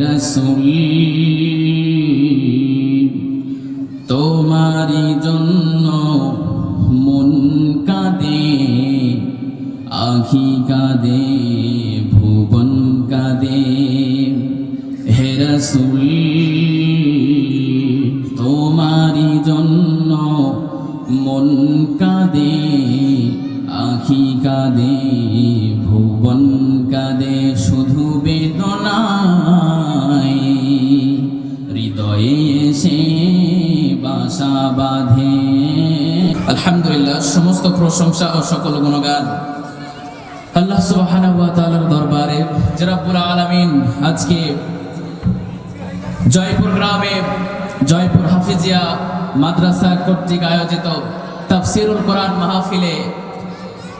রসুল মাদ্রাসা কর্তৃক আয়োজিত তাফসিরুল কোরআন মাহফিলে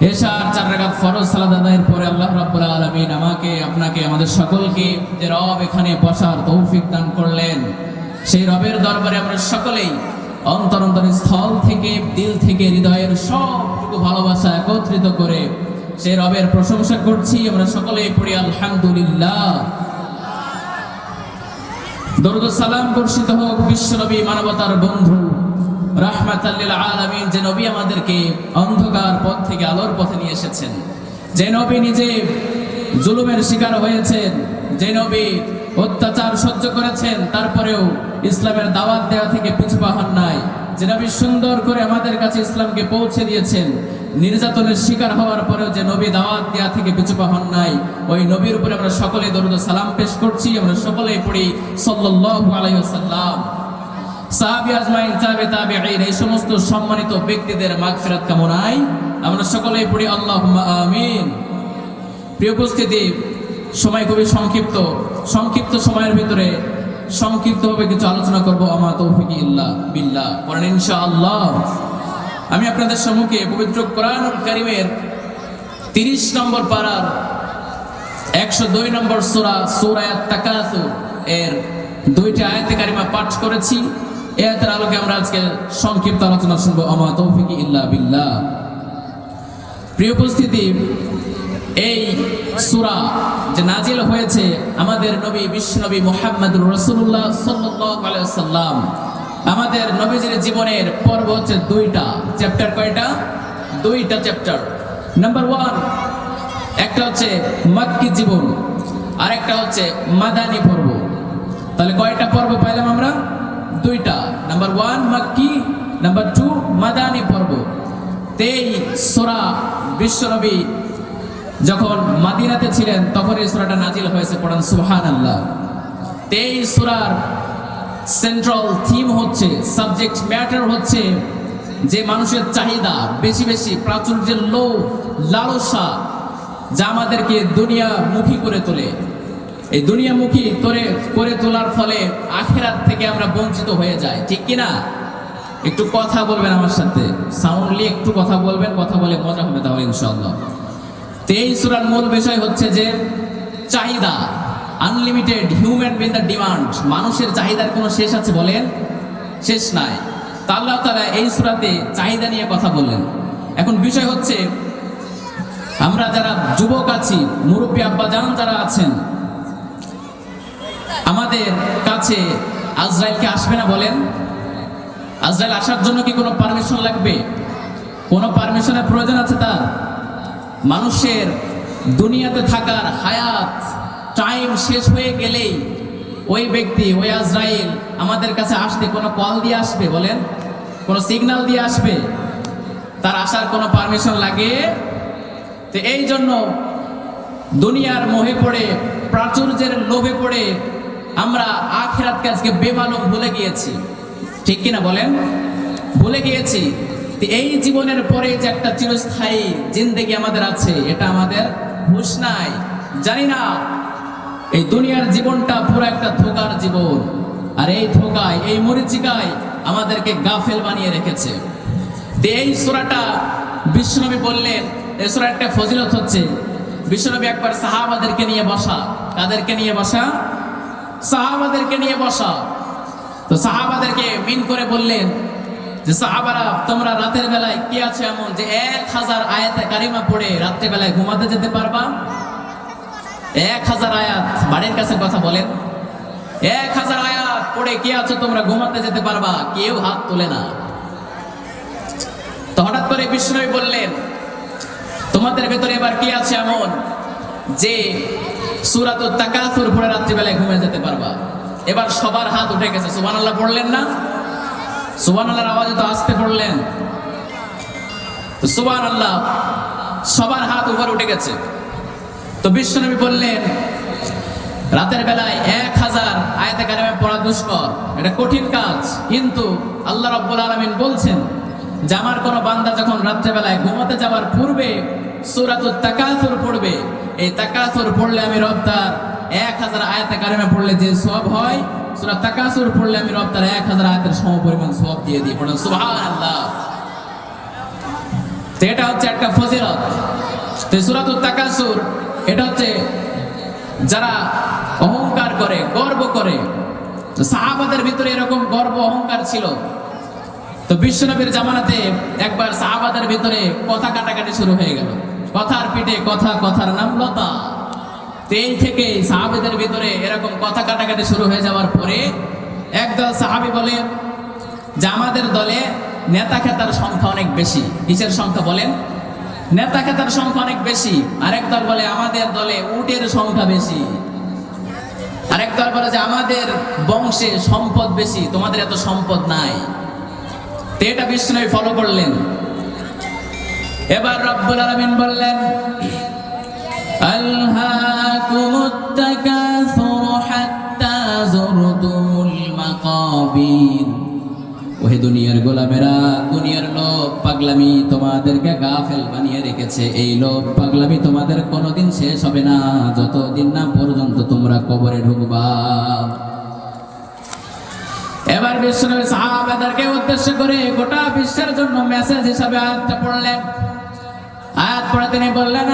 এশার চার রাকাত ফরজ সালাত আদায়ের পরে আল্লাহ রাব্বুল আলামিন আমাকে, আপনাকে, আমাদের সকলকে যে রব এখানে বসার তৌফিক দান করলেন, সেই রবের দরবারে আমরা সকলেই অন্তর অন্তর স্থল থেকে, দিল থেকে, হৃদয়ের সবটুকু ভালোবাসা একত্রিত করে সেই রবের প্রশংসা করছি। আমরা সকলেই পড়ি, আলহামদুলিল্লাহ। দরুদ সালাম বর্ষিত হোক বিশ্বনবী মানবতার বন্ধু। রাহমাতাল্লিল আলামিন, যে নবী আমাদেরকে অন্ধকার পথ থেকে আলোর পথে নিয়ে এসেছেন। যে নবী নিজে জুলুমের শিকার হয়েছেন, যে নবী অত্যাচার সহ্য করেছেন, তারপরেও ইসলামের দাওয়াত দেওয়া থেকে পিছু হন নাই। যে নবী সুন্দর করে আমাদের কাছে ইসলামকে পৌঁছে দিয়েছেন নির্যাতনের শিকার হওয়ার পরেও যে নবী দাওয়াত দেওয়া থেকে পিছু হন নাই, ওই নবীর উপরে আমরা সকলে দরুদ সালাম পেশ করছি। আমরা সকলেই পড়ি আজমাইন, তাবে এই সমস্ত সম্মানিত ব্যক্তিদের আমরা সকলেই পড়ি সময় খুবই সংক্ষিপ্ত। সংক্ষিপ্ত সময়ের ভিতরে সংক্ষিপ্তভাবে কিছু আলোচনা করব, আমা তৌফিক ইল্লা বিল্লাহ। পড়েন ইনশাআল্লাহ। আমি আপনাদের সম্মুখে পবিত্র কোরআনুল কারিমের তিরিশ নম্বর পাড়ার একশো দুই নম্বর সোরা সোরায়াত এর দুইটি আয়াতে কারিমা পাঠ করেছি। এ আলোকে আমরা আজকে সংক্ষিপ্ত আলোচনা শুনব, আমা তৌফিক ইল্লা বিল্লাহ। প্রিয় উপস্থিতি, এই সুরা যে নাজিল হয়েছে আমাদের নবী বিশ্বনবী মোহাম্মদ রসুল্লাহ সাল্লাম আমাদের নবীজির জীবনের পর্ব হচ্ছে দুইটা। চ্যাপ্টার কয়টা? দুইটা চ্যাপ্টার নাম্বার ওয়ান একটা হচ্ছে মাক্কি জীবন আর একটা হচ্ছে মাদানি পর্ব। তাহলে কয়টা পর্ব পাইলাম আমরা? দুইটা। নাম্বার ওয়ান মাক্কি নাম্বার টু মাদানি পর্ব। তেই সোরা বিশ্বনবী যখন মাদিনাতে ছিলেন তখন এই সোরাটা নাজিল হয়েছে পড়ান সুহান আল্লাহ তেই সুরার সেন্ট্রাল থিম হচ্ছে সাবজেক্ট ম্যাটার হচ্ছে যে মানুষের চাহিদা, বেশি বেশি প্রাচুর্যের লোভ, লালসা, যা আমাদেরকে দুনিয়া মুখী করে তোলে। এই দুনিয়ামুখী করে করে তোলার ফলে আখেরাত থেকে আমরা বঞ্চিত হয়ে যাই, ঠিক কিনা? একটু কথা বলবেন আমার সাথে। সাউন্ডলি একটু কথা বলবেন, কথা বলে মজা হবে তাহলে ইনশাআল্লাহ। তেইশ সুরার মূল বিষয় হচ্ছে যে চাহিদা। Unlimited human being the demand মানুষের চাহিদার কোনো শেষ আছে বলেন? শেষ নাই। তা আল্লাহ তারা এই সুরাতে চাহিদা নিয়ে কথা বললেন। এখন বিষয় হচ্ছে, আমরা যারা যুবক আছি, মুরব্বী আব্বা আব্বাজান যারা আছেন, আমাদের কাছে আজরাইলকে আসবে না বলেন? আজরাইল আসার জন্য কি কোনো পারমিশন লাগবে? কোনো পারমিশনের প্রয়োজন আছে তার? মানুষের দুনিয়াতে থাকার হায়াত টাইম শেষ হয়ে গেলেই ওই ব্যক্তি, ওই আজরাইল আমাদের কাছে আসতে কোনো কল দিয়ে আসবে বলেন? কোনো সিগন্যাল দিয়ে আসবে? তার আসার কোনো পারমিশন লাগে? তো এই জন্য দুনিয়ার মোহে পড়ে, প্রাচুর্যের লোভে পড়ে আমরা আখেরাতকে আজকে বেমালুম ভুলে গিয়েছি। ঠিক কিনা বলেন? ভুলে গিয়েছি। এই জীবনের পরে যে একটা চিরস্থায়ী জিন্দেগি আমাদের আছে, এটা আমাদের হুশ নাই। জানি না এই দুনিয়ার জীবনটা পুরো একটা ধোকার জীবন। আর এই ধোকায়, এই মরিচিকায় আমাদেরকে গাফেল বানিয়ে রেখেছে। এই সোরাটা বিশ্বনবী বললেন, এই সোরা একটা ফজিলত হচ্ছে, বিশ্বনবী একবার সাহাবাদেরকে নিয়ে বসা। কাদেরকে নিয়ে বসা? সাহাবাদেরকে নিয়ে বসা। তো সাহাবাদেরকে মিন করে বললেন যে, সাহাবারা, তোমরা রাতের বেলায় কি আছে এমন যে এক হাজার আয়াতে কারিমা পড়ে রাত্রে বেলায় ঘুমাতে যেতে পারবা? এক হাজার আয়াত, বাড়ির কাছে কথা বলেন। এক হাজার আয়াত পড়ে কে আছো তোমরা? ঘুমাতে যেতে পারবা, কেউ হাত তোলে না। তো হঠাৎ করে বিষ্ণু বললেন, তোমাদের ভেতরে এবার কে আছে এমন যে সুরাত তাকাসুর পড়ে রাত্রিবেলায় ঘুমিয়ে যেতে পারবা? এবার সবার হাত উঠে গেছে। সুবান আল্লাহ পড়লেন না? সুবান আল্লাহর আওয়াজে তো আসতে পড়লেন সুবান আল্লাহ সবার হাত উপরে উঠে গেছে। তো বিশ্বনবী বললেন, রাতের বেলায় এক হাজার আয়াতে কারিমে পড়া দুষ্কর, এটা কঠিন কাজ। কিন্তু আল্লাহ রাব্বুল আলামিন বলছেন যে আমার কোন বান্দা যখন রাত্রেবেলায় ঘুমাতে যাওয়ার পূর্বে সূরাতুত তাকাসুর পড়বে, এই তাকাসুর পড়লে আমি রব তার এক হাজার আয়াতে কারিমে পড়লে যে সব হয়, সূরা তাকাসুর পড়লে আমি রব তার এক হাজার আয়াতের সম পরিমাণ সব দিয়ে দিই। পড়েন, সুবহানাল্লাহ। তো এটা হচ্ছে একটা ফজিলত। তো সূরাতুত তাকাসুর এটা হচ্ছে যারা অহংকার করে, গর্ব করে। সাহাবাদের ভিতরে এরকম গর্ব, অহংকার ছিল। তো বিশ্বনবীর জামানাতে একবার সাহাবাদের ভিতরে কথা কাটাকাটি শুরু হয়ে গেল। কথার পিঠে কথা, কথার নাম লতা তো এই থেকে সাহাবিদের ভিতরে এরকম কথা কাটাকাটি শুরু হয়ে যাওয়ার পরে একদল সাহাবি বলে, যে আমাদের দলে নেতা খেতার সংখ্যা অনেক বেশি। কিসের সংখ্যা বলেন? নেতা খেতার সংখ্যা অনেক বেশি। আরেক দল বলে আমাদের দলে উটের সংখ্যা বেশি। আরেক দল বলে যে আমাদের বংশে সম্পদ বেশি, তোমাদের এত সম্পদ নাই। তো এটা বিষ্ণু ফলো করলেন। এবার রব্বুল আলামিন বললেন ওহে দুনিয়ার গোলামেরা, দুনিয়ার পাগলামি তোমাদেরকে গাফেল বানিয়ে রেখেছে। এই লোভ পাগলামি তোমাদের কোনোদিন শেষ হবে না। যতদিন না পর্যন্ত তোমরা কবরে ঢুকবা। এবার বিশ্বনবী সাহাবাদেরকে উদ্দেশ্য করে গোটা বিশ্বের জন্য মেসেজ হিসাবে আয়াতটা পড়লেন। আয়াত পড়ে তিনি বললেন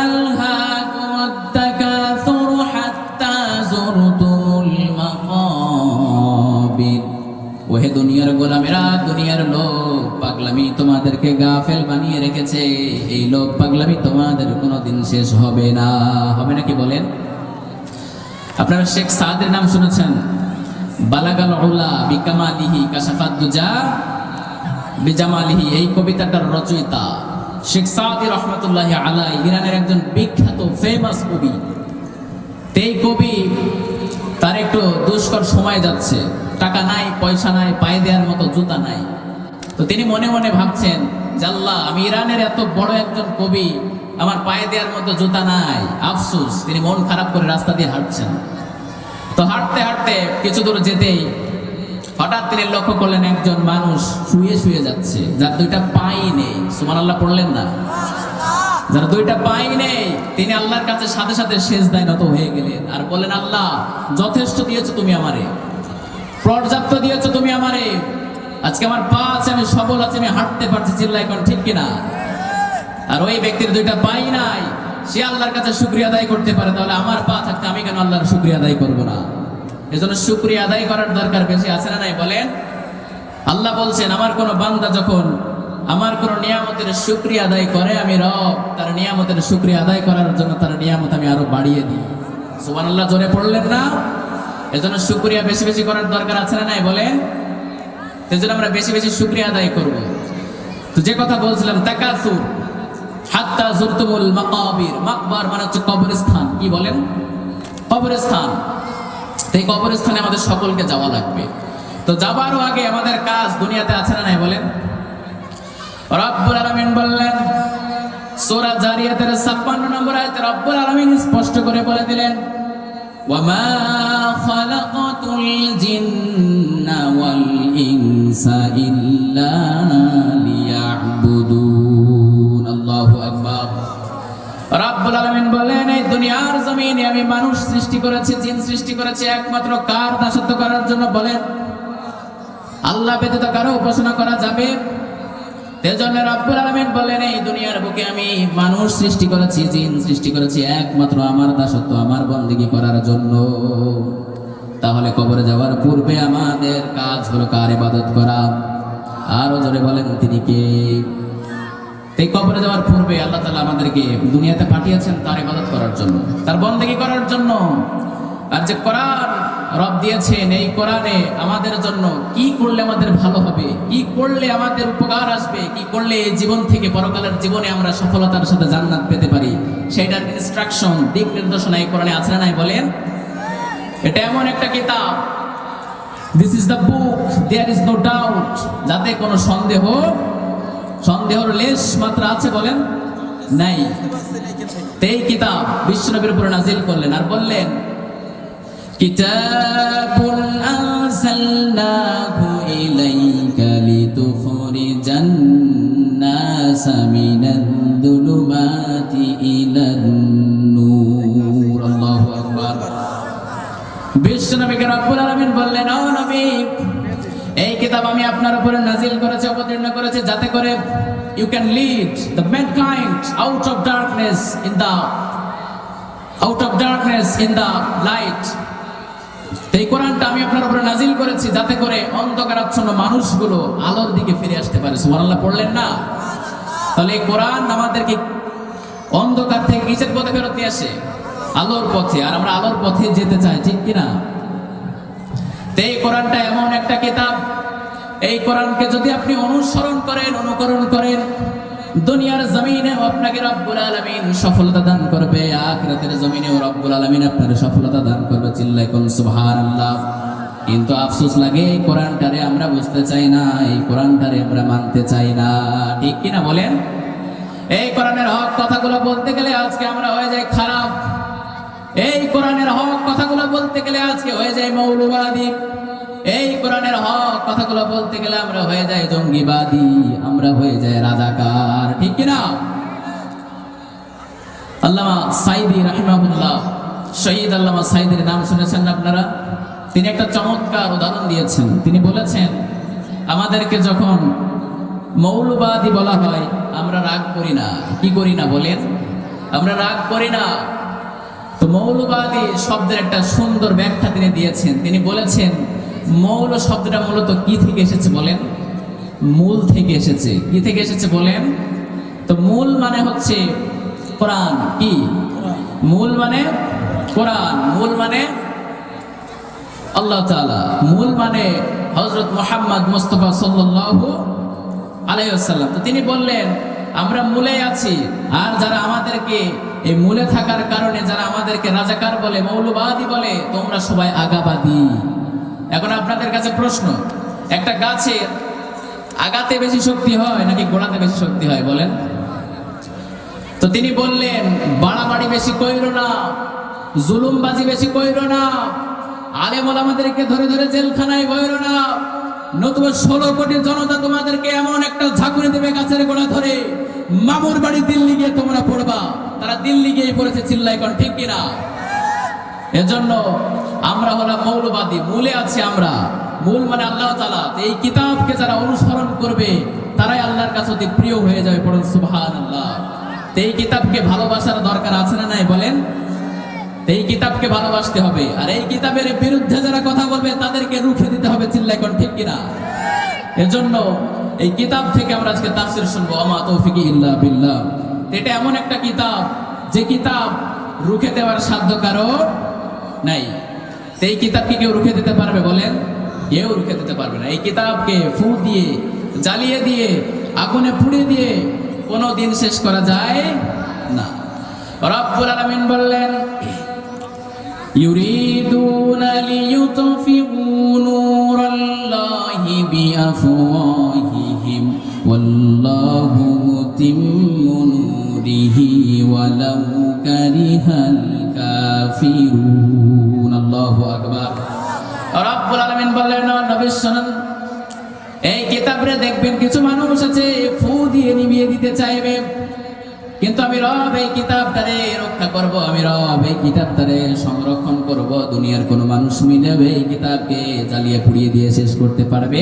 ওহে দুনিয়ার গোলামেরা, দুনিয়ার লোক পাগলামি তোমাদেরকে গাফেল বানিয়ে রেখেছে। এই লোক পাগলামি তোমাদের কোনোদিন শেষ হবে না। হবে নাকি বলেন? আপনারা শেখ সাদের নাম শুনেছেন? বালাগাল বিকামালিহি বিজামালিহি। এই কবিতাটার রচয়িতা শেখ সাদি রহমতুল্লাহ আলাই, ইরানের একজন বিখ্যাত ফেমাস কবি। এই কবি তার একটু দুষ্কর সময় যাচ্ছে। টাকা নাই, পয়সা নাই, পায়ে দেওয়ার মতো জুতা নাই। তো তিনি মনে মনে ভাবছেন জাল্লাহ আমি ইরানের এত বড় একজন কবি, আমার পায়ে দেওয়ার মতো জুতা নাই, আফসুস, তিনি মন খারাপ করে রাস্তা দিয়ে হাঁটছেন। তো হাঁটতে হাঁটতে কিছু দূর যেতেই হঠাৎ তিনি লক্ষ্য করলেন একজন মানুষ শুয়ে শুয়ে যাচ্ছে, যার দুইটা পাই নেই। সুমান আল্লাহ পড়লেন না? যার দুইটা পাই নেই, তিনি আল্লাহর কাছে সাথে সাথে শেষ দায় নত হয়ে গেলেন। আর বললেন, আল্লাহ, যথেষ্ট দিয়েছ তুমি আমারে। পর্যাপ্ত দিয়েছ আজকে আমার পা আছে আমি সবল আছে, আমি হাঁটতে পারছি চিল্লা এখন ঠিক কিনা? আর ওই ব্যক্তির দুইটা পাই নাই, সে আল্লাহর কাছে শুক্রিয়া আদায় করতে পারে, তাহলে আমার পা থাকতে আমি কেন আল্লাহর শুক্রিয়া আদায় করব না? এজন্য শুক্রিয়া আদায় করার দরকার বেশি আছে না নাই? বলেন। আল্লাহ বলছেন, আমার কোন বান্দা যখন আমার কোন নিয়ামতের শুক্রিয়া আদায় করে, আমি রব, তার নিয়ামতের শুক্রিয়া আদায় করার জন্য তার নিয়ামত আমি আরও বাড়িয়ে দিই। সুবান আল্লাহ জোরে পড়লেন না? এজন্য শুক্রিয়া বেশি বেশি করার দরকার আছে না নাই? বলেন। সেজন্য আমরা বেশি বেশি শুক্রিয়া আদায় করব। তো যে কথা বলছিলাম, তাকাসুর, হাত্তা জুরতুমুল মাকাবির, মাকবার মানে হচ্ছে কবরস্থান। কি বলেন? কবরস্থান। তো এই কবরস্থানে আমাদের সকলকে যাওয়া লাগবে। তো যাবারও আগে আমাদের কাজ দুনিয়াতে আছে না নাই বলেন? রব্বুল আলামিন বললেন, সূরা জারিয়াতের 56 নম্বর আয়াতে রব্বুল আলামিন স্পষ্ট করে বলে দিলেন ওয়ামা খালাকাতুল জিন্না ওয়াল ইনসা ইল্লা লিয়াবুদুন। আল্লাহু আকবার। রাব্বুল আলামিন বলেন, এই দুনিয়ার জমিনে আমি মানুষ সৃষ্টি করেছি, জিন সৃষ্টি করেছি, একমাত্র কার দাসত্ব করার জন্য বলেন, আল্লাহ ব্যতীত কারও উপাসনা করা যাবে? এজন্য রাব্বুল আলামিন বলেন, এই দুনিয়ার বুকে আমি মানুষ সৃষ্টি করেছি, জিন সৃষ্টি করেছি, একমাত্র আমার দাসত্ব, আমার বন্দেগী করার জন্য। তাহলে কবরে যাওয়ার পূর্বে আমাদের কাজ হলো কার ইবাদত করা? আরও জোরে বলেন তিনি কে? এই কবরে যাওয়ার পূর্বে আল্লাহ তালা আমাদেরকে দুনিয়াতে পাঠিয়েছেন তার ইবাদত করার জন্য, তার বন্দেগী করার জন্য। আর যে করার রব দিয়েছেন, এই কোরআনে আমাদের জন্য কি করলে আমাদের ভালো হবে, কি করলে আমাদের উপকার আসবে, কি করলে এই জীবন থেকে পরকালের জীবনে আমরা সফলতার সাথে জান্নাত পেতে পারি, সেটার ইনস্ট্রাকশন দিক নির্দেশনা এই কোরআনে আছে নাই বলেন? এটা এমন একটা কিতাব। This is the book there is no doubt যাতে কোনো সন্দেহ, সন্দেহর লেশ মাত্র আছে বলেন নাই। এই কিতাব বিশ্বনবীর উপরে নাজিল করলেন আর বললেন কিতাবুন আনসালনাহু ইলাইকা লিতুখরিজান নাস মিনাদ বললেন এই কিতাব আমি আপনার উপরে নাজিল অবতীর্ণ যাতে করে you can lead the mankind out of darkness in the out of darkness in the light এই কোরআনটা আমি আপনার উপরে নাজিল করেছি যাতে করে মানুষগুলো আলোর দিকে ফিরে আসতে পারে। সুবহানাল্লাহ, পড়লেন না? তাহলে এই কোরআন আমাদেরকে অন্ধকার থেকে কিসের পথে ফেরত নিয়ে আসে, আলোর পথে। আর আমরা আলোর পথে যেতে চাই, ঠিক কিনা? এই কোরআনটা এমন একটা কিতাব, এই কোরআনকে যদি আপনি অনুসরণ করেন, অনুকরণ করেন, দুনিয়ার জমিনে আপনাকে রব্বুল আলামিন সফলতা দান করবে, আখিরাতের জমিনেও রব্বুল আলামিন আপনার সফলতা দান করবে চিল্লাই কোন সুবহানাল্লাহ। কিন্তু আফসোস লাগে, এই কোরআনটারে আমরা বুঝতে চাই না, এই কোরআনটারে আমরা মানতে চাই না। ঠিক কিনা বলেন? এই কোরআনের হক কথাগুলো বলতে গেলে আজকে আমরা হয়ে যাই খারাপ। এই কোরআনের হক কথাগুলো বলতে গেলে আজকে হয়ে যায় মৌলবাদী। এই কোরআনের হক কথাগুলো বলতে গেলে আমরা হয়ে যাই জঙ্গিবাদী, আমরা হয়ে যাই রাজাকার, ঠিক কিনা? আল্লামা সাইদি রাহিমাহুল্লাহ, শহীদ আল্লামা সাইদের নাম শুনেছেন আপনারা? তিনি একটা চমৎকার উদাহরণ দিয়েছেন। তিনি বলেছেন, আমাদেরকে যখন মৌলবাদী বলা হয়, আমরা রাগ করি না। কি করি না বলেন? আমরা রাগ করি না। তো মৌলবাদী শব্দের একটা সুন্দর ব্যাখ্যা তিনি দিয়েছেন। তিনি বলেছেন, মৌল শব্দটা মূলত কি থেকে এসেছে বলেন? মূল থেকে এসেছে। কি থেকে এসেছে বলেন? তো মূল মানে হচ্ছে কোরআন, কি? মূল মানে কোরআন, মূল মানে আল্লাহ তাআলা। মূল মানে হজরত মোহাম্মদ মুস্তফা আলাইহি ওয়াসাল্লাম। তো তিনি বললেন, আমরা মূলে আছি, আর যারা আমাদেরকে এই মূলে থাকার কারণে যারা আমাদেরকে রাজাকার বলে, মৌলবাদী বলে, তোমরা সবাই আগাবাদী। এখন আপনাদের কাছে প্রশ্ন, একটা গাছের আগাতে বেশি শক্তি হয় নাকি গোড়াতে বেশি শক্তি হয় বলেন? তো তিনি বললেন, বাড়াবাড়ি বেশি কইরো না, জুলুমবাজি বেশি কইরো না, আলেমল আমাদেরকে ধরে ধরে জেলখানায় বইরো না, নতুবা ষোলো কোটি জনতা তোমাদেরকে এমন একটা ঝাঁকুনি দেবে গাছের গোড়া ধরে। মামুর বাড়ি দিল্লি গিয়ে তোমরা পড়বা। তারা দিল্লি গিয়ে পড়েছে চিল্লাই কর ঠিক কিনা? এজন্য আমরা হলাম মৌলবাদী, মূলে আছি আমরা। মূল মানে আল্লাহ তালা এই কিতাবকে যারা অনুসরণ করবে, তারাই আল্লাহর কাছে অতি প্রিয় হয়ে যাবে পড়েন সুবহান আল্লাহ এই কিতাবকে ভালোবাসার দরকার আছে না নাই, বলেন? এই কিতাবকে ভালোবাসতে হবে। আর এই কিতাবের বিরুদ্ধে যারা কথা বলবে, তাদেরকে রুখে দিতে হবে চিল্লাই কোন ঠিক কিনা? এজন্য এই কিতাব থেকে আমরা আজকে তাফসির শুনব আমা তৌফিক ইল্লা বিল্লাহ। এটা এমন একটা কিতাব, যে কিতাব রুখে দেওয়ার সাধ্য কারও নাই। এই কিতাবকে কেউ রুখে দিতে পারবে বলেন? কেউ রুখে দিতে পারবে না। এই কিতাবকে ফু দিয়ে, জ্বালিয়ে দিয়ে, আগুনে পুড়ে দিয়ে কোনো দিন শেষ করা যায় না। রব্বুল আলামিন বললেন, ইউরিদুনা লিইউতফিউ নূরাল্লাহি বিআফওয়া والله متم نوره ولو كره الكافرون الله أكبر রব্বুল আলামিন বললেন নবী শুনুন এই কিতাবরে দেখবেন কিছু মানুষ আছে ফু দিয়ে নিভিয়ে দিতে চাইবে কিন্তু আমি রব এই কিতাবটারে রক্ষা করব আমি রব এই কিতাবটারে সংরক্ষণ করব দুনিয়ার কোনো মানুষ মিলেবে এই কিতাবকে জ্বালিয়ে পুড়িয়ে দিয়ে শেষ করতে পারবে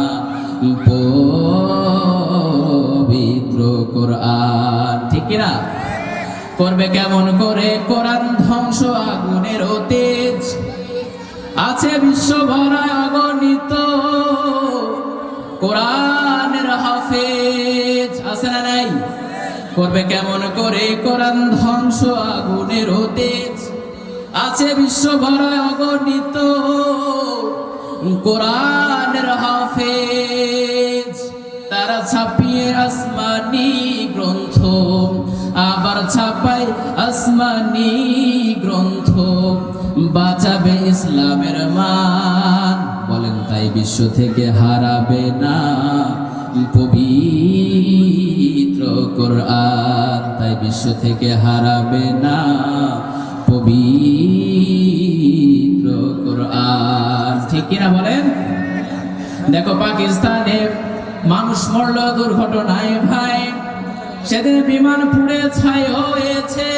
পবিত্র কোরআন। ঠিক কিনা? করবে কেমন করে? কোরআন ধ্বংস আগুনের তেজ আছে বিশ্ব ভরায় অগণিত কোরআনের হাফেজ। আছে না নাই? করবে কেমন করে? কোরআন ধ্বংস আগুনের তেজ আছে বিশ্ব ভরায় অগণিত কোরআনের হাফেজ, তারা ছাপিয়ে আসমানি গ্রন্থ, আবার ছাপাই আসমানি গ্রন্থ। বাঁচাবে ইসলামের মান, বলেন তাই বিশ্ব থেকে হারাবে না পবিত্র কোরআন। তাই বিশ্ব থেকে হারাবে না পবিত্র কিনা বলেন? দেখো, পাকিস্তানে মানুষ মরল দুর্ঘটনায়, ভাই। সেদিন বিমান পুড়ে ছাই হয়েছে,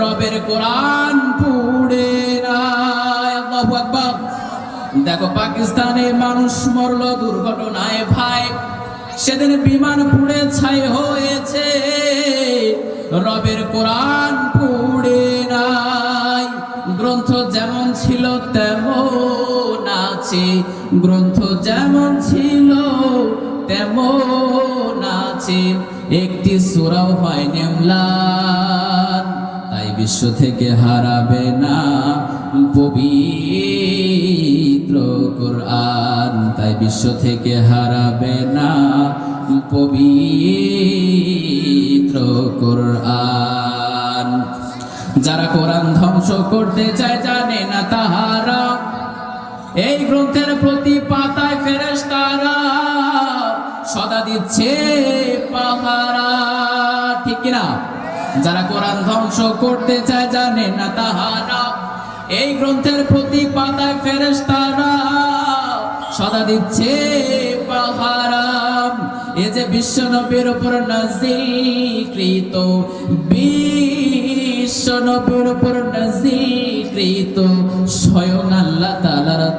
রবের কোরআন পুড়ে আল্লাহু দেখো, পাকিস্তানে মানুষ মরল দুর্ঘটনায়, ভাই। সেদিন বিমান পুড়ে ছাই হয়েছে, রবের কোরআন পুড়ে নাই। আছে গ্রন্থ যেমন ছিল, তেমন আছে। একটি সুরাও হয় নেমলান তাই বিশ্ব থেকে হারাবে না পবিত্র কোরআন। তাই বিশ্ব থেকে হারাবে না পবিত্র কোরআন। যারা কোরআন ধ্বংস করতে চায় জানে না তাহারা এই গ্রন্থের প্রতি পাতায় ফেরেস তারা সদা দিচ্ছে পাহারা। ঠিক কিনা? যারা কোরআন ধ্বংস করতে চায় জানে না তাহারা। এই গ্রন্থের প্রতি পাতায় ফেরেস তারা সদা দিচ্ছে পাহারা। এ যে বিশ্ব নবীর উপর নাজিলকৃত, বিশ্ব নবীর উপর স্বয়ং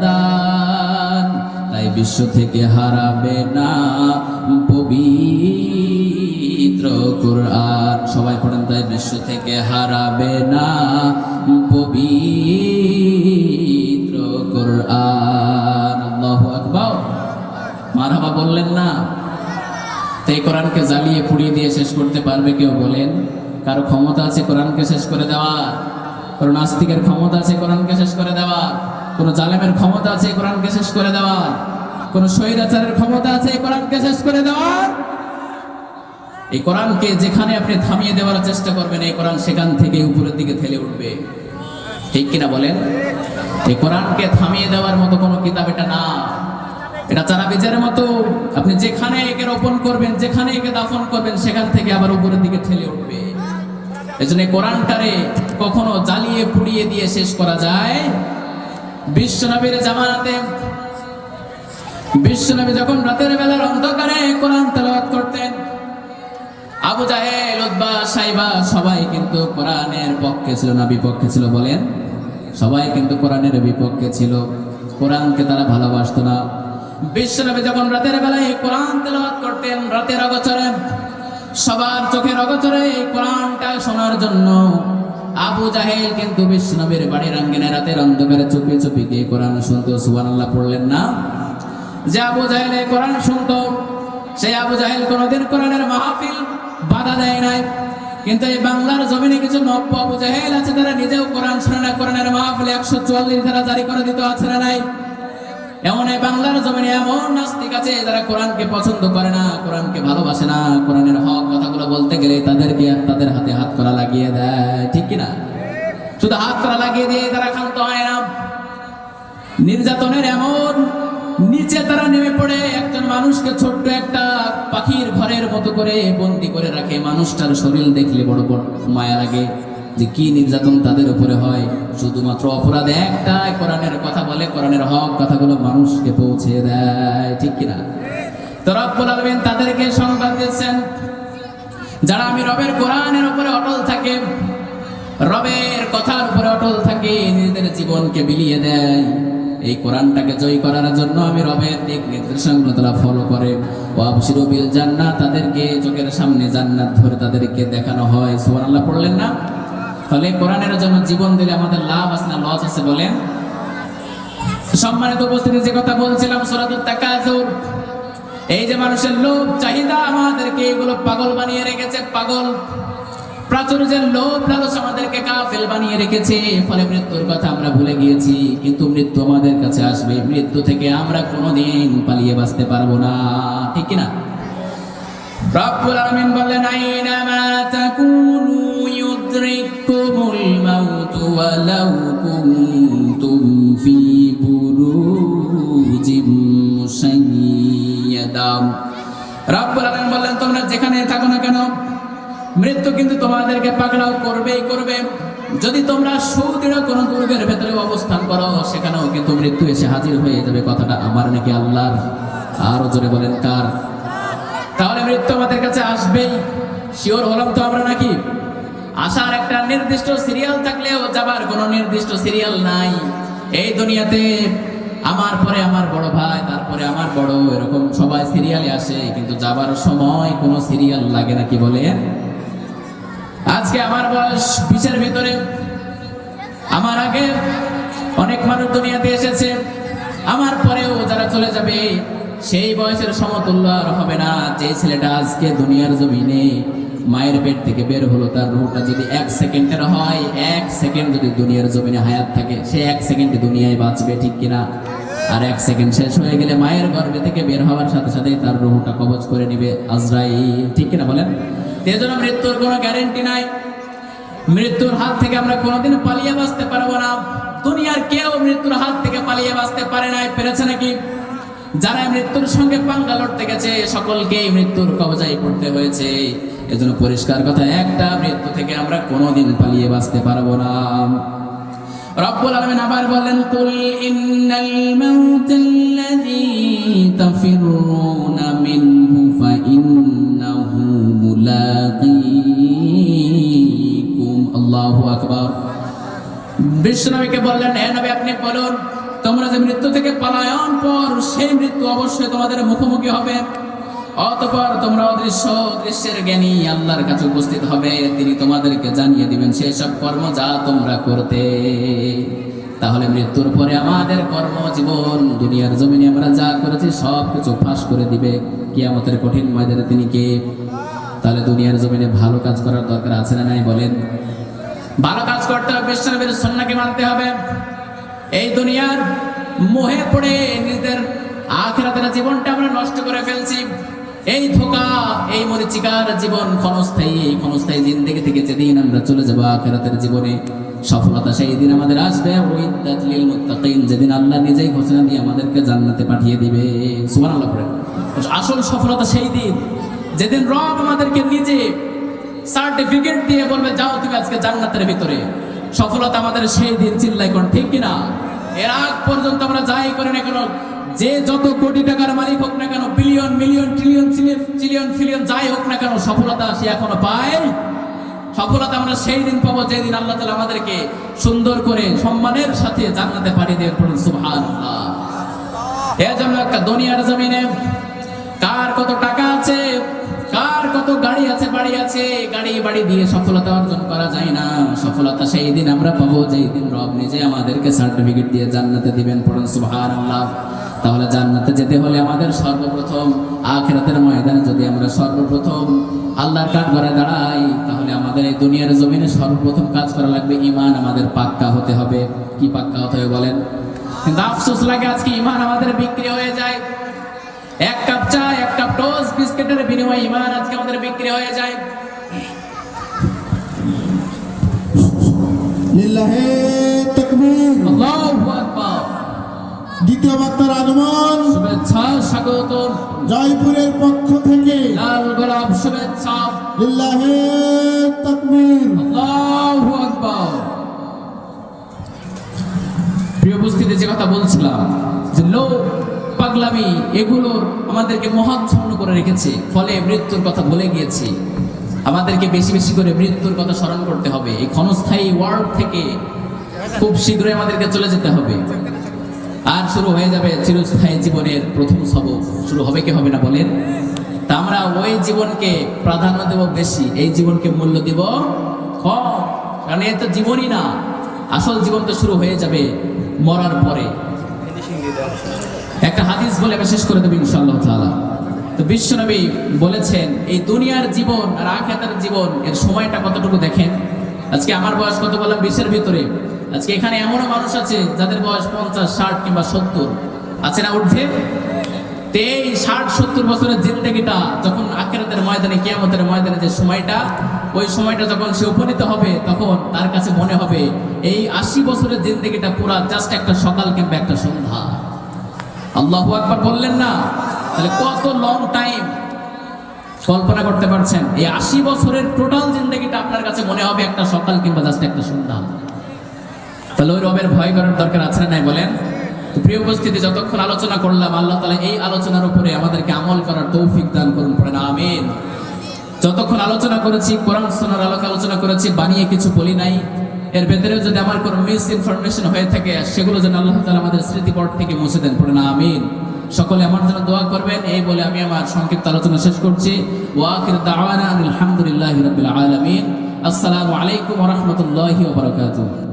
দান। তাই বিশ্ব থেকে হারাবে না পবিত্র কোরআন। সবাই পড়েন, তাই বিশ্ব থেকে হারাবে না পবিত্র কোরআন। আল্লাহু আকবার। মারহাবা বললেন না। তো এই কোরআনকে জ্বালিয়ে পুড়িয়ে দিয়ে শেষ করতে পারবে কেউ বলেন? কারও ক্ষমতা আছে কোরআনকে শেষ করে দেওয়া কোনো নাস্তিকের ক্ষমতা আছে কোরআনকে শেষ করে দেওয়ার? কোনো জালেমের ক্ষমতা আছে কোরআনকে শেষ করে দেওয়ার? কোনো স্বৈরাচারের ক্ষমতা আছে কোরআনকে শেষ করে দেওয়ার? এই কোরআনকে যেখানে আপনি থামিয়ে দেওয়ার চেষ্টা করবেন, এই কোরআন সেখান থেকে উপরের দিকে ঠেলে উঠবে। ঠিক কিনা বলেন? এই কোরআনকে থামিয়ে দেওয়ার মতো কোনো কিতাব এটা না। এটা চারা বীজের মতো। আপনি যেখানে একে রোপণ করবেন, যেখানে একে দাফন করবেন, সেখান থেকে আবার উপরের দিকে ঠেলে উঠবে। এই জন্য কোরআনটারে কখনো জ্বালিয়ে পুড়িয়ে দিয়ে শেষ করা যায় বিশ্বনবীর জামানাতে বিশ্বনবী যখন রাতের বেলার অন্ধকারে কোরআন তেলাওয়াত করতেন, আবু জাহেল উদ্বা সাইবা সবাই কিন্তু কোরআনের পক্ষে ছিল না, বিপক্ষে ছিল বলেন। সবাই কিন্তু কোরআনের বিপক্ষে ছিল। কোরআনকে তারা ভালোবাসতো না। বিশ্বনবী যখন রাতের বেলায় কোরআন তেলাওয়াত করতেন, রাতের অগচরে, সবার চোখের অগচরে এই কোরআনটা শোনার জন্য আবু জাহেল কিন্তু বিষ্ণবের বাড়ির আঙ্গিনে রাতের অন্ধকারে চুপি চুপি গিয়ে কোরআন শুনতো, সুবহানাল্লাহ পড়লেন না? যে আবু জাহেল এই কোরআন শুনতো, সেই আবু জাহেল কোনোদিন কোরআনের মাহফিল বাধা দেয় নাই। কিন্তু এই বাংলার জমিনে কিছু নব্য আবু জাহেল আছে, তারা নিজেও কোরআন শোনে না, কোরআনের মাহফিল একশো চুয়াল্লিশ ধারা জারি করে দিতে আছে না নাই? এমন এই বাংলার জমিনে এমন নাস্তিক আছে যারা কোরআনকে পছন্দ করে না, কোরআনকে ভালোবাসে না। কোরআনের হক কথাগুলো বলতে গেলে তাদেরকে তাদের হাতে হাত করা লাগিয়ে দেয়। ঠিক কিনা? শুধু হাত করা লাগিয়ে দিয়ে তারা ক্ষান্ত হয় না। নির্যাতনের এমন নিচে তারা নেমে পড়ে, একজন মানুষকে ছোট্ট একটা পাখির ঘরের মতো করে বন্দি করে রাখে। মানুষটার শরীর দেখলে বড় বড় মায়া লাগে। যে কি নির্যাতন তাদের উপরে হয়? শুধুমাত্র অপরাধ একটাই কোরআনের কথা বলে, কোরআনের হক কথাগুলো মানুষকে পৌঁছে দেয়, ঠিক কিনা? তো রব্বুল আলমিন তাদেরকে সংবাদ দিচ্ছেন। যারা আমি রবের কোরআনের উপরে অটল থাকে, রবের কথার উপরে অটল থাকে, নিজেদের জীবনকে বিলিয়ে দেয়। এই কোরআনটাকে জয় করার জন্য আমি রবের দিক নির্দেশনাগুলো তারা ফলো করে। ও আবশিরু বিল জান্নাত তাদেরকে চোখের সামনে জান্নাত ধরে তাদেরকে দেখানো হয়। সুবহানাল্লাহ, পড়লেন না? তাহলে কোরআনের জন্য জীবন দিলে আমাদের লাভ আছে না লস আছে বলেন? সম্মানিত উপস্থিতি, যে কথা বলছিলাম এই যে মানুষের লোভ, চাহিদা আমাদেরকে এগুলো পাগল বানিয়ে রেখেছে, পাগল প্রাচুর্যের লোভ, লালস আমাদেরকে কাফেল বানিয়ে রেখেছে, ফলে মৃত্যুর কথা আমরা ভুলে গিয়েছি, কিন্তু মৃত্যু আমাদের কাছে আসবে। মৃত্যু থেকে আমরা কোনোদিন পালিয়ে বাঁচতে পারব না, ঠিক কি না রব্বুল বললেন, আইনামা তাকুনু ইউদরিকুমুল মাউত ওয়ালাউ কুনতুম ফি বুরুজিম মুশাইয়াদাম রব্বুল আলামিন বললেন, তোমরা যেখানে থাকো না কেন, মৃত্যু কিন্তু তোমাদেরকে পাকড়াও করবেই করবে। যদি তোমরা সুদৃঢ় কোনো দুর্গের ভেতরে অবস্থান করো, সেখানেও কিন্তু মৃত্যু এসে হাজির হয়ে যাবে। কথাটা আমার নাকি আল্লাহর? আরও জোরে বলেন, কার? তাহলে মৃত্যু আমাদের কাছে আসবেই। শিওর হলাম তো আমরা নাকি? আসার একটা নির্দিষ্ট সিরিয়াল থাকলেও যাবার কোনো নির্দিষ্ট সিরিয়াল নাই। এই দুনিয়াতে আমার পরে আমার বড় ভাই, তারপরে আমার বড়, এরকম সবাই সিরিয়ালে আসে, কিন্তু যাবার সময় কোনো সিরিয়াল লাগে নাকি বলে? আজকে আমার বয়স বিশের ভিতরে। আমার আগে অনেক মানুষ দুনিয়াতে এসেছে। আমার পরেও যারা চলে যাবে, সেই বয়সের সমতুল্য আর হবে না। যে ছেলেটা আজকে দুনিয়ার জমিনে মায়ের পেট থেকে বের হলো, তার রুহটা যদি এক সেকেন্ডের হয়, এক সেকেন্ড যদি দুনিয়ার জমিনে হায়াত থাকে, সে এক সেকেন্ডে দুনিয়ায় বাঁচবে ঠিক কিনা? আর এক সেকেন্ড শেষ হয়ে গেলে মায়ের গর্ভে থেকে বের হওয়ার সাথে সাথেই তার রুহটা কবজ করে নিবে আজরাইল। ঠিক কিনা বলেন? এজন্য মৃত্যুর কোনো গ্যারেন্টি নাই। মৃত্যুর হাত থেকে আমরা কোনোদিন পালিয়ে বাঁচতে পারব না। দুনিয়ার কেউ মৃত্যুর হাত থেকে পালিয়ে বাঁচতে পারে নাই। পেরেছে নাকি? যারা মৃত্যুর সঙ্গে পাঙ্গা লড়তে গেছে, সকলকেই মৃত্যুর কবজায় পড়তে হয়েছে। এজন্য পরিষ্কার কথা, একটা মৃত্যু থেকে আমরা কোনোদিন পালিয়ে বাঁচতে পারব না। রব্বুল আলামিন আবার বলেন, কুল ইন্নাল মাউতাল্লাযী তাফিরুনা মিনহু ফাইন্নাহু মুলাকীকুম। আল্লাহু আকবার। বিশ্বনবীকে বললেন হে নবী, আপনি বলুন তোমরা যে মৃত্যু থেকে পলায়ন পর সেই মৃত্যু অবশ্যই তোমাদের মুখোমুখি হবে। অতপর তোমরা অদৃশ্য দৃশ্যের জ্ঞানী আল্লাহর কাছে উপস্থিত হবে। তিনি তোমাদেরকে জানিয়ে দিবেন সেই সব কর্ম যা তোমরা করতে, তাহলে মৃত্যুর পরে আমাদের কর্মজীবন, দুনিয়ার জমিনে আমরা যা করেছি সব কিছু ফাঁস করে দিবে। কিয়ামতের কঠিন ময়দানে তিনি কে? তাহলে দুনিয়ার জমিনে ভালো কাজ করার দরকার আছে না নাই বলেন? ভালো কাজ করতে হবে বিশ্বনবীর সন্নাকে মানতে হবে। এই দুনিয়ার মোহে পড়ে নিজেদের আখেরাতের জীবনটা আমরা নষ্ট করে ফেলছি। এই ধোকা, এই মরিচিকার জীবন ক্ষণস্থায়ী, এই ক্ষণস্থায়ী জিন্দগি থেকে যেদিন আমরা চলে যাব আখেরাতের জীবনে, সফলতা সেই দিন আমাদের আসবে। যেদিন আল্লাহ নিজেই ঘোষণা দিয়ে আমাদেরকে জান্নাতে পাঠিয়ে দিবে। সুবহানাল্লাহ পড়ে। আসল সফলতা সেই দিন, যেদিন রব আমাদেরকে নিজে সার্টিফিকেট দিয়ে বলবে, যাও তুমি আজকে জান্নাতের ভিতরে। সফলতা আমাদের সেই দিন চিল্লাই কোন ঠিক কিনা? এর আগ পর্যন্ত আমরা যাই করি না কেন, যে যত কোটি টাকার মালিক হোক না কেন বিলিয়ন মিলিয়ন ট্রিলিয়ন ট্রিলিয়ন ফিলিয়ন যাই হোক না কেন, সফলতা সে এখনও পায়। সফলতা আমরা সেই দিন পাবো যেদিন আল্লাহ তালা আমাদেরকে সুন্দর করে সম্মানের সাথে জান্নাতে পাঠিয়ে দেবেন পড়ুন সুবহানাল্লাহ। এর জন্য একটা দুনিয়ার জমিনে কার কত টাকা বাড়ি আছে, গাড়ি বাড়ি দিয়ে সফলতা অর্জন করা যায় না। সফলতা সেই দিন আমরা পাবো, যেই দিন রব নিজে আমাদেরকে সার্টিফিকেট দিয়ে জান্নাতে দিবেন পড়ুন, সুবহানাল্লাহ। তাহলে জান্নাতে যেতে হলে আমাদের সর্বপ্রথম আখেরাতের ময়দানে যদি আমরা সর্বপ্রথম আল্লাহর কাঠ ঘরে দাঁড়াই, তাহলে আমাদের এই দুনিয়ার জমিনে সর্বপ্রথম কাজ করা লাগবে ইমান আমাদের পাক্কা হতে হবে। কি পাক্কা হতে হবে বলেন? কিন্তু আফসোস লাগে আজকে ইমান আমাদের বিক্রি হয়ে যায়। এক কাপ চা এক টোস্ট বিস্কিটের বিনিময়ে ইমান আজকে আমাদের বিক্রি হয়ে যায়। লিল্লাহে তাকবীর। আল্লাহু আকবার। দ্বিতীয় বক্তার আগমন। শুভেচ্ছা স্বাগত জয়পুরের পক্ষ থেকে। লাল গোলাপ শুভেচ্ছা। লিল্লাহে তাকবীর। আল্লাহু আকবার। প্রিয় উপস্থিতি যে কথা বলছিলাম যে লোক পাগলামি, এগুলো আমাদেরকে মহাচ্ছন্ন করে রেখেছে। ফলে মৃত্যুর কথা ভুলে গিয়েছি। আমাদেরকে বেশি বেশি করে মৃত্যুর কথা স্মরণ করতে হবে। এই ক্ষণস্থায়ী ওয়ার্ল্ড থেকে খুব শীঘ্রই আমাদেরকে চলে যেতে হবে। আর শুরু হয়ে যাবে চিরস্থায়ী জীবনের প্রথম সবক। শুরু হবে কি হবে না বলেন? তা আমরা ওই জীবনকে প্রাধান্য দেব বেশি। এই জীবনকে মূল্য দিব কম। কারণ এ তো জীবনই না। আসল জীবন তো শুরু হয়ে যাবে মরার পরে। একটা হাদিস বলে আমি শেষ করে দেবো ইনশাআল্লাহ তাআলা। তো বিশ্বনবী বলেছেন, এই দুনিয়ার জীবন আর আখেরাতের জীবন, এর সময়টা কতটুকু দেখেন? আজকে আমার বয়স কত বললাম? বিশের ভিতরে। আজকে এখানে এমনও মানুষ আছে যাদের বয়স পঞ্চাশ, ষাট কিংবা সত্তর। আছে না উঠছে তো এই ষাট, সত্তর বছরের জিন্দগিটা যখন আখেরাতের ময়দানে, কিয়ামতের ময়দানে যে সময়টা, ওই সময়টা যখন সে উপনীত হবে, তখন তার কাছে মনে হবে, এই আশি বছরের জিন্দগিটা পুরা জাস্ট একটা সকাল কিংবা একটা সন্ধ্যা। আল্লাহ আকবার বললেন না। তাহলে কত লং টাইম কল্পনা করতে পারছেন? এই আশি বছরের টোটাল জিন্দগিটা আপনার কাছে মনে হবে একটা সকাল কিংবা জাস্ট একটা সন্ধ্যা। তাহলে ওই রবের ভয় করার দরকার আছে নাই বলেন? প্রিয় উপস্থিতি, যতক্ষণ আলোচনা করলাম, আল্লাহ তালা এই আলোচনার উপরে আমাদেরকে আমল করার তৌফিক দান করুন, পড়েন, আমিন। যতক্ষণ আলোচনা করেছি, কোরআন সোনার আলোকে আলোচনা করেছি, বানিয়ে কিছু বলি নাই এর ভেতরেও যদি আমার কোনো মিস ইনফরমেশন হয়ে থাকে, সেগুলো যেন আল্লাহ তালা আমাদের স্মৃতিপট থেকে মুছে দেন, পড়ে না, আমিন। সকলে আমার জন্য দোয়া করবেন, এই বলে আমি আমার সংক্ষিপ্ত আলোচনা শেষ করছি। ওয়াকির দাওয়ানা আলহামদুলিল্লাহ রবিল আলমিন। আসসালামু আলাইকুম রহমতুল্লাহ ওবরাকাতুহ